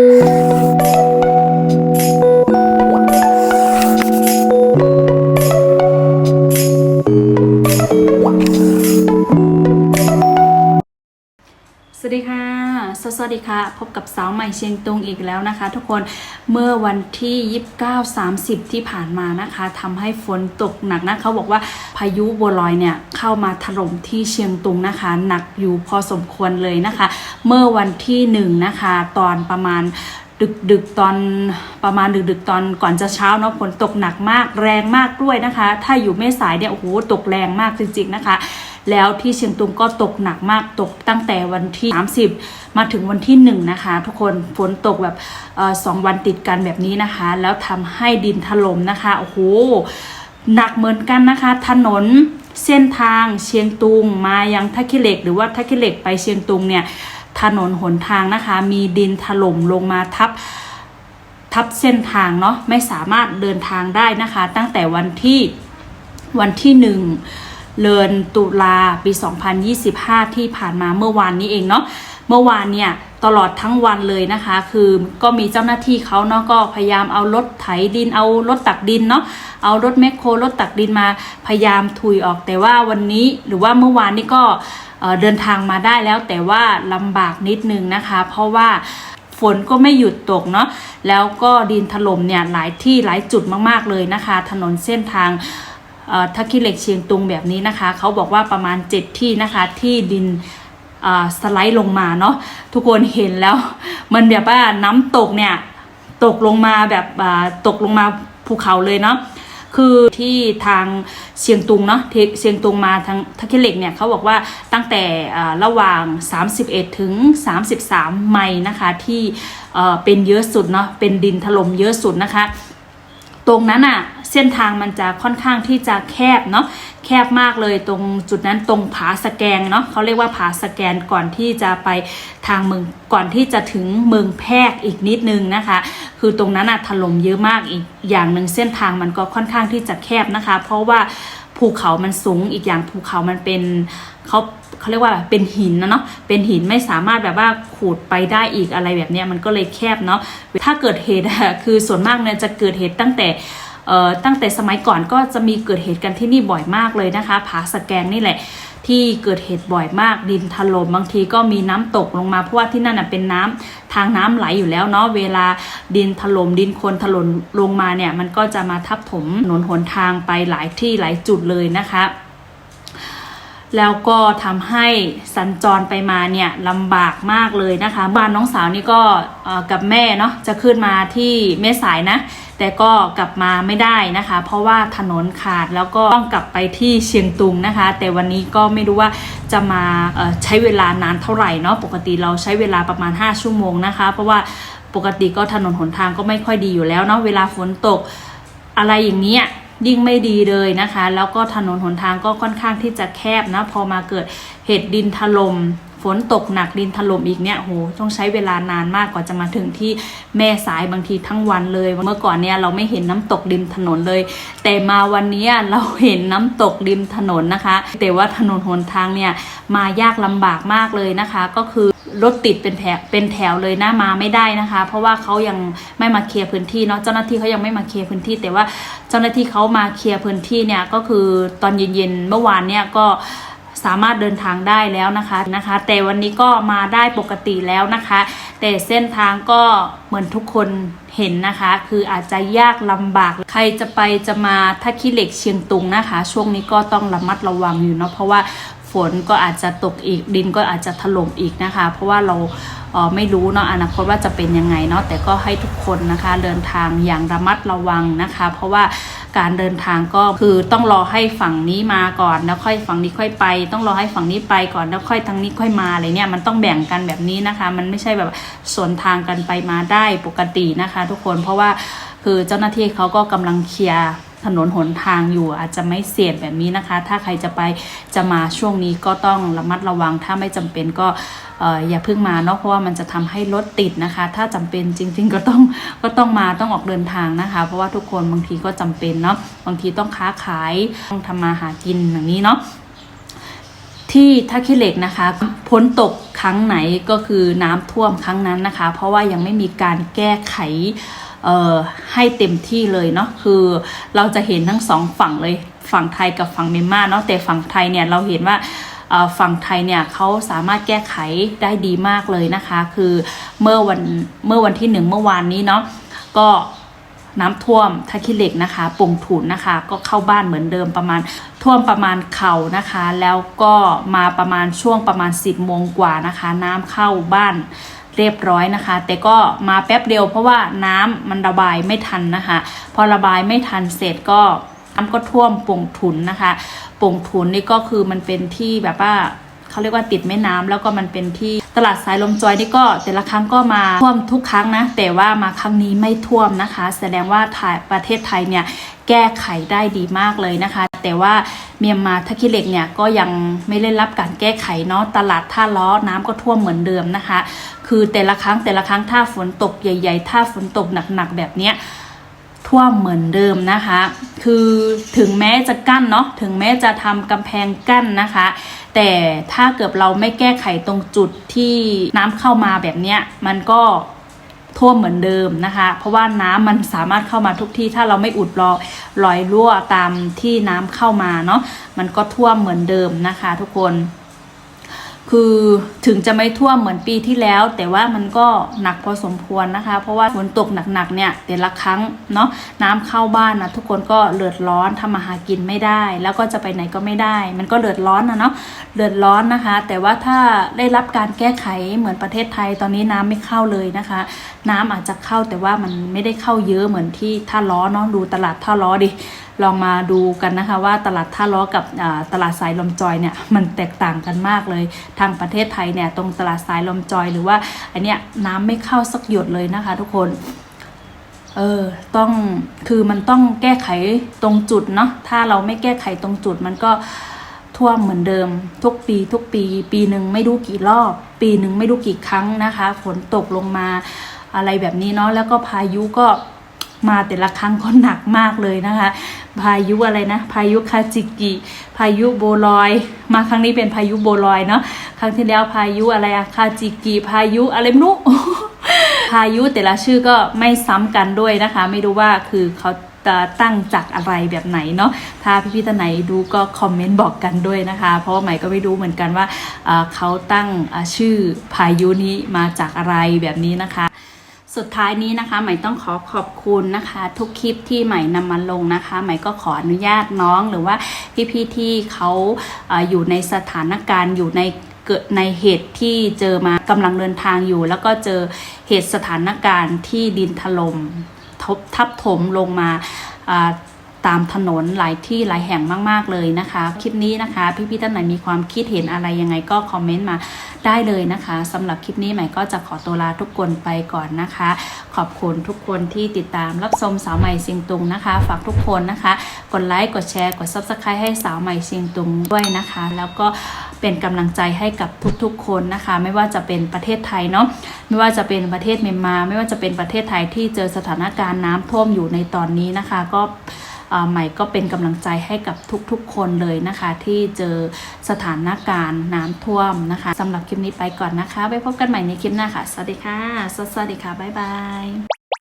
ส สวัสดีค่ะ พบกับสาวใหม่เชียงตุงอีกแล้วนะคะ ทุกคนเมื่อวันที่ 29 30 ที่ผ่านมานะคะทำให้ฝนตกหนักนะเขาบอกว่าพายุบัวลอยเนี่ยเข้ามาถล่มที่เชียงตุงนะคะ หนักอยู่พอสมควรเลยนะคะ เมื่อวันที่หนึ่งนะคะ ตอนประมาณดึกดึกตอนประมาณดึกดึกตอนก่อนจะเช้าเนาะฝนตกหนักมากแรงมากด้วยนะคะ ถ้าอยู่แม่สายเนี่ยโอ้โหตกแรงมากจริงๆนะคะ แล้วที่เชียงตุงก็ตกหนักมากตกตั้งแต่วันที่ 30 มาถึงวันที่ 1 นะคะ ทุกคนฝนตกแบบสองวันติดกันแบบนี้นะคะ แล้วทำให้ดินถล่มนะคะโอ้โหหนักเหมือนกันนะคะ ถนนเส้นทางเชียงตุงมายังท่าขี้เหล็ก หรือว่าท่าขี้เหล็กไปเชียงตุงเนี่ยถนนหนทางนะคะ มีดินถล่มลงมาทับทับเส้นทางเนาะไม่สามารถเดินทางได้นะคะ ตั้งแต่วันที่วันที่หนึ่ง เดือนตุลาปี 2025 ที่ผ่านมาเมื่อวานนี้เองเนาะเมื่อวานเนี่ยตลอดทั้งวันเลยนะคะ คือก็มีเจ้าหน้าที่เขาเนาะก็พยายามเอารถไถดินเอารถตักดินเนาะเอารถแมคโครรถตักดินมาพยายามถุยออกแต่ว่าวันนี้หรือว่าเมื่อวานนี้ก็เดินทางมาได้แล้วแต่ว่าลำบากนิดนึงนะคะ เพราะว่าฝนก็ไม่หยุดตกเนาะแล้วก็ดินถล่มเนี่ยหลายที่หลายจุดมากๆเลยนะคะ ถนนเส้นทาง ทักขี้เหล็กเชียงตุงแบบนี้นะคะ เขาบอกว่าประมาณ 7 ที่นะคะที่ดินสไลด์ลงมาเนาะทุกคนเห็นแล้ว มันแบบว่าน้ำตกเนี่ย ตกลงมาแบบตกลงมาภูเขาเลยเนาะคือที่ทางเชียงตุงเนาะเชียงตุงมาทางทักขิเหล็กเนี่ยเขาบอกว่าตั้งแต่ระหว่าง 31 ถึง 33 ไมล์นะคะ ที่เอ่อเป็นเยอะสุดเนาะเป็นดินถล่มเยอะสุดนะคะ ตรงนั้นอะ เส้นทางมันจะค่อนข้างที่จะแคบเนาะแคบมากเลยตรงจุดนั้นตรงผาสแกงเนาะเขาเรียกว่าผาสแกนก่อนที่จะไปทางเมืองก่อนที่จะถึงเมืองแพรกอีกนิดนึงนะคะ คือตรงนั้นอะถล่มเยอะมากอีกอย่างหนึ่งเส้นทางมันก็ค่อนข้างที่จะแคบนะคะ เพราะว่าภูเขามันสูงอีกอย่างภูเขามันเป็นเขาเขาเรียกว่าเป็นหินนะเนาะเป็นหินไม่สามารถแบบว่าขูดไปได้อีกอะไรแบบเนี้ยมันก็เลยแคบเนาะถ้าเกิดเหตุคือส่วนมากเนี่ยจะเกิดเหตุตั้งแต่ ตั้งแต่สมัยก่อนก็จะมีเกิดเหตุกันที่นี่บ่อยมากเลยนะคะผาสแกงนี่แหละที่เกิดเหตุบ่อยมากดินถล่มบางทีก็มีน้ำตกลงมาเพราะว่าที่นั่นเป็นน้ำทางน้ำไหลอยู่แล้วเนาะเวลาดินถล่มดินคนถล่มลงมาเนี่ยมันก็จะมาทับถมถนนหนทางไปหลายที่หลายจุดเลยนะคะ แล้วก็ทำให้สัญจรไปมาเนี่ยลำบากมากเลยนะคะ บ้านน้องสาวนี่ก็กับแม่เนาะจะขึ้นมาที่แม่สายนะ แต่ก็กลับมาไม่ได้นะคะ เพราะว่าถนนขาดแล้วก็ต้องกลับไปที่เชียงตุงนะคะ แต่วันนี้ก็ไม่รู้ว่าจะมาใช้เวลานานเท่าไหร่เนาะปกติเราใช้เวลาประมาณ 5 ชั่วโมงนะคะ เพราะว่าปกติก็ถนนหนทางก็ไม่ค่อยดีอยู่แล้วเนาะเวลาฝนตกอะไรอย่างเนี้ย ยิ่งไม่ดีเลยนะคะ แล้วก็ถนนหนทางก็ค่อนข้างที่จะแคบนะพอมาเกิดเหตุดินถล่มฝนตกหนักดินถล่มอีกเนี่ยโหต้องใช้เวลานานมากกว่าจะมาถึงที่แม่สายบางทีทั้งวันเลย เมื่อก่อนเนี่ยเราไม่เห็นน้ำตกริมถนนเลย แต่มาวันนี้เราเห็นน้ำตกริมถนนนะคะ แต่ว่าถนนหนทางเนี่ยมายากลำบากมากเลยนะคะ ก็คือ รถติดเป็นแถวเป็นแถวเลยนะมาไม่ได้นะคะ เพราะว่าเขายังไม่มาเคลียร์พื้นที่เนาะเจ้าหน้าที่เขายังไม่มาเคลียร์พื้นที่ แต่ว่าเจ้าหน้าที่เขามาเคลียร์พื้นที่เนี่ยก็คือตอนเย็นๆเมื่อวานเนี่ยก็สามารถเดินทางได้แล้วนะคะนะคะ แต่วันนี้ก็มาได้ปกติแล้วนะคะ แต่เส้นทางก็เหมือนทุกคนเห็นนะคะ คืออาจจะยากลำบาก ใครจะไปจะมาถ้าขี้เหล็กเชียงตุงนะคะ ช่วงนี้ก็ต้องระมัดระวังอยู่เนาะเพราะว่า ฝนก็อาจจะตกอีกดินก็อาจจะถล่มอีกนะคะ เพราะว่าเราเไม่รู้เนาะอนาคตว่าจะเป็นยังไงเนาะแต่ก็ให้ทุกคนนะคะเดินทางอย่างระมัดระวังนะคะ เพราะว่าการเดินทางก็คือต้องรอให้ฝั่งนี้มาก่อนแล้วค่อยฝั่งนี้ค่อยไป ต้องรอให้ฝั่งนี้ไปก่อนแล้วค่อยทางนี้ค่อยมาอะไรเนี่ยมันต้องแบ่งกันแบบนี้นะคะ มันไม่ใช่แบบสวนทางกันไปมาได้ปกตินะคะ ทุกคนเพราะว่าคือเจ้าหน้าที่เขาก็กำลังเคลียร์ ถนนหนทางอยู่ อาจจะไม่เสี่ยงแบบนี้นะคะ ถ้าใครจะไปจะมาช่วงนี้ก็ต้องระมัดระวัง ถ้าไม่จำเป็นก็ออย่าเพิ่งมาเนาะเพราะว่ามันจะทำให้รถติดนะคะ ถ้าจำเป็นจริง ๆ ก็ต้องก็ต้องมาต้องออกเดินทางนะคะ เพราะว่าทุกคนบางทีก็จำเป็นเนาะบางทีต้องค้าขายต้องทำมาหากินอย่างนี้เนาะที่ท่าขี้เหล็กนะคะพ้นตกครั้งไหนก็คือน้ำท่วมครั้งนั้นนะคะ เพราะว่ายังไม่มีการแก้ไข เอ่อให้เต็มที่เลยเนาะคือเราจะเห็นทั้งสองฝั่งเลยฝั่งไทยกับฝั่งเมียนมาเนาะแต่ฝั่งไทยเนี่ยเราเห็นว่าเอ่อฝั่งไทยเนี่ยเขาสามารถแก้ไขได้ดีมากเลยนะคะ คือเมื่อวันเมื่อวันที่หนึ่งเมื่อวานนี้เนาะก็น้ำท่วมท่าขี้เหล็กนะคะปงถุนนะคะ ก็เข้าบ้านเหมือนเดิมประมาณท่วมประมาณเข่านะคะ แล้วก็มาประมาณช่วงประมาณ 10โมงกว่านะคะ น้ำเข้าบ้าน เรียบร้อยนะคะ แต่ก็มาแป๊บเดียวเพราะว่าน้ำมันระบายไม่ทันนะคะ พอระบายไม่ทันเสร็จก็น้ำก็ท่วมปงถุนนะคะปงถุนนี่ก็คือมันเป็นที่แบบว่าเขาเรียกว่าติดแม่น้ำแล้วก็มันเป็นที่ ตลาดสายลมจอยนี่ก็แต่ละครั้งก็มาท่วมทุกครั้งนะ แต่ว่ามาครั้งนี้ไม่ท่วมนะคะ แสดงว่าไทยประเทศไทยเนี่ยแก้ไขได้ดีมากเลยนะคะ แต่ว่าเมียนมาทักิเล็กเนี่ยก็ยังไม่ได้รับการแก้ไขเนาะตลาดท่าล้อน้ำก็ท่วมเหมือนเดิมนะคะ คือแต่ละครั้งแต่ละครั้งถ้าฝนตกใหญ่ ๆ ถ้าฝนตกหนักๆแบบเนี้ย ท่วมเหมือนเดิมนะคะ คือถึงแม้จะกั้นเนาะถึงแม้จะทำกำแพงกั้นนะคะ แต่ถ้าเกิดเราไม่แก้ไขตรงจุดที่น้ำเข้ามาแบบเนี้ยมันก็ท่วมเหมือนเดิมนะคะ เพราะว่าน้ำมันสามารถเข้ามาทุกที่ ถ้าเราไม่อุดรอรอยรั่วตามที่น้ำเข้ามาเนาะมันก็ท่วมเหมือนเดิมนะคะ ทุกคน คือถึงจะไม่ท่วมเหมือนปีที่แล้ว แต่ว่ามันก็หนักพอสมควรนะคะ เพราะว่าฝนตกหนักๆเนี่ยแต่ละครั้งเนาะน้ำเข้าบ้านนะทุกคนก็เลือดร้อนทำมาหากินไม่ได้ แล้วก็จะไปไหนก็ไม่ได้ มันก็เลือดร้อนนะเนาะเลือดร้อนนะคะ แต่ว่าถ้าได้รับการแก้ไขเหมือนประเทศไทยตอนนี้น้ำไม่เข้าเลยนะคะ น้ำอาจจะเข้าแต่ว่ามันไม่ได้เข้าเยอะเหมือนที่ท่าล้อเนาะดูตลาดท่าล้อดิลองมาดูกันนะคะว่าตลาดท่าล้อกับตลาดสายลมจอยเนี่ยมันแตกต่างกันมากเลย ทางประเทศไทยเนี่ยตรงตลาดสายลมจอยหรือว่าอันเนี้ยน้ำไม่เข้าสักหยดเลยนะคะ ทุกคนเออ ต้อง คือมันต้องแก้ไขตรงจุดเนาะ ถ้าเราไม่แก้ไขตรงจุดมันก็ท่วมเหมือนเดิม ทุกปี ทุกปี ปีหนึ่งไม่รู้กี่รอบ ปีหนึ่งไม่รู้กี่ครั้งนะคะ ฝนตกลงมาอะไรแบบนี้เนาะ แล้วก็พายุก็ มาแต่ละครั้งก็หนักมากเลยนะคะ พายุอะไรนะ พายุคาจิกิ พายุโบลอย มาครั้งนี้เป็นพายุโบลอยเนาะครั้งที่แล้วพายุอะไรอะคาจิกิพายุอะไรไม่รู้พายุแต่ละชื่อก็ไม่ซ้ำกันด้วยนะคะ ไม่รู้ว่าคือเขาตั้งจากอะไรแบบไหนเนาะถ้าพี่ๆท่านไหนดูก็คอมเมนต์บอกกันด้วยนะคะ เพราะว่าใหม่ก็ไม่รู้เหมือนกันว่าเขาตั้งชื่อพายุนี้มาจากอะไรแบบนี้นะคะ สุดท้ายนี้นะคะใหม่ต้องขอขอบคุณนะคะ ทุกคลิปที่ใหม่นำมาลงนะคะใหม่ก็ขออนุญาตน้องหรือว่าพี่ๆที่เขาอยู่ในสถานการณ์อยู่ในเกิดในเหตุที่เจอมากำลังเดินทางอยู่ แล้วก็เจอเหตุสถานการณ์ที่ดินถล่มทับถมลงมา ตามถนนหลายที่หลายแห่งมากๆเลยนะคะ คลิปนี้นะคะ พี่ๆท่านไหนมีความคิดเห็นอะไรยังไงก็คอมเมนต์มาได้เลยนะคะสำหรับคลิปนี้ใหม่ก็จะขอตัวลาทุกคนไปก่อนนะคะ ขอบคุณทุกคนที่ติดตามรับชมสาวใหม่เชียงตุงนะคะ ฝากทุกคนนะคะ กดไลค์กดแชร์กด subscribe ให้สาวใหม่เชียงตุงด้วยนะคะ แล้วก็เป็นกำลังใจให้กับทุกๆ คนนะคะ ไม่ว่าจะเป็นประเทศไทยเนาะไม่ว่าจะเป็นประเทศเมียนมา ไม่ว่าจะเป็นประเทศไทยที่เจอสถานการณ์น้ำท่วมอยู่ในตอนนี้นะคะ ก็ ใหม่ก็เป็นกำลังใจให้กับทุกๆ คนเลยนะคะ ที่เจอสถานการณ์น้ำท่วมนะคะสำหรับคลิปนี้ไปก่อนนะคะไว้พบกันใหม่ในคลิปหน้าค่ะ สวัสดีค่ะ สวัสดีค่ะ บ๊ายบาย